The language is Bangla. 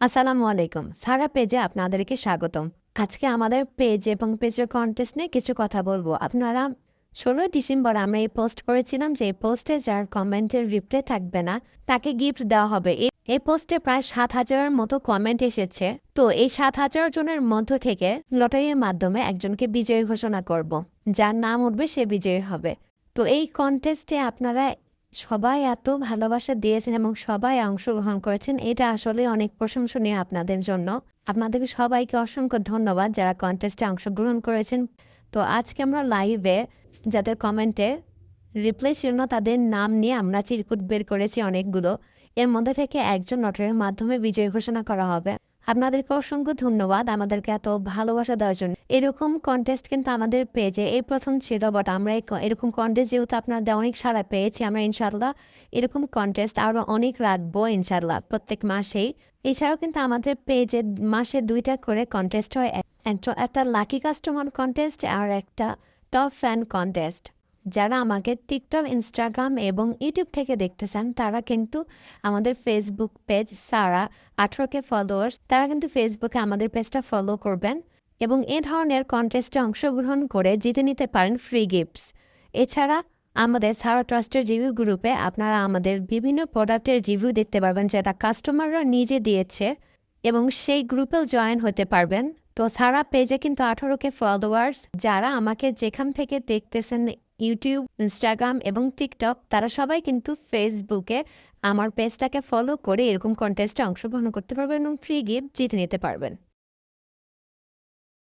আসসালামু আলাইকুম। সারা পেজে আপনাদেরকে স্বাগতম। আজকে আমাদের পেজ এবং পেজের কন্টেস্ট নিয়ে কিছু কথা বলব। আপনারা ষোলোই ডিসেম্বর আমরা এই পোস্ট করেছিলাম যে এই পোস্টে যার কমেন্টের রিপ্লাই থাকবে না, তাকে গিফট দেওয়া হবে। এই পোস্টে প্রায় সাত হাজারের মতো কমেন্ট এসেছে। তো এই সাত হাজার জনের মধ্য থেকে লটারির মাধ্যমে একজনকে বিজয়ী ঘোষণা করব। যার নাম উঠবে সে বিজয়ী হবে। তো এই কন্টেস্টে আপনারা সবাই এত ভালোবাসা দিয়েছেন এবং সবাই অংশগ্রহণ করেছেন, এটা আসলে অনেক প্রশংসনীয় আপনাদের জন্য। আপনাদেরকে সবাইকে অসংখ্য ধন্যবাদ যারা কন্টেস্টে অংশগ্রহণ করেছেন। তো আজকে আমরা লাইভে যাদের কমেন্টে রিপ্লাই ছিল না, তাদের নাম নিয়ে আমরা চিরকুট বের করেছি অনেকগুলো। এর মধ্যে থেকে একজন নটরের মাধ্যমে বিজয় ঘোষণা করা হবে। আপনাদেরকে অসংখ্য ধন্যবাদ আমাদেরকে এত ভালোবাসা দেওয়ার জন্য। এরকম কন্টেস্ট কিন্তু আমাদের পেজে এই প্রথম ছিল বাট আমরা এরকম কন্টেস্ট যেহেতু আপনাদের অনেক সারা পেয়েছি, আমরা ইনশাল্লাহ এরকম কন্টেস্ট আরও অনেক রাখব ইনশাল্লাহ প্রত্যেক মাসেই। এছাড়াও কিন্তু আমাদের পেজে মাসে দুইটা করে কন্টেস্ট হয়। একটা- একটা লাকি কাস্টমার কন্টেস্ট আর একটা টপ ফ্যান কন্টেস্ট যারা আমাকে টিকটক, ইনস্টাগ্রাম এবং ইউটিউব থেকে দেখতেছেন তারা কিন্তু আমাদের ফেসবুক পেজ সারা আঠারোকে ফলোয়ার্স তারা কিন্তু ফেসবুকে আমাদের পেজটা ফলো করবেন এবং এ ধরনের কন্টেস্টে অংশগ্রহণ করে জিতে নিতে পারেন ফ্রি গিফটস এছাড়া আমাদের সারা ট্রাস্টের রিভিউ গ্রুপে আপনারা আমাদের বিভিন্ন প্রোডাক্টের রিভিউ দেখতে পারবেন যেটা কাস্টমাররা নিজে দিয়েছে এবং সেই গ্রুপেও জয়েন হতে পারবেন। তো সারা পেজে কিন্তু আঠারোকে ফলোয়ার্স যারা আমাকে যেখান থেকে দেখতেছেন ইউটিউব ইনস্টাগ্রাম এবং টিকটক তারা সবাই কিন্তু ফেসবুকে আমার পেজটাকে ফলো করে এরকম কন্টেস্টে অংশগ্রহণ করতে পারবেন এবং ফ্রি গিফট জিতে নিতে পারবেন।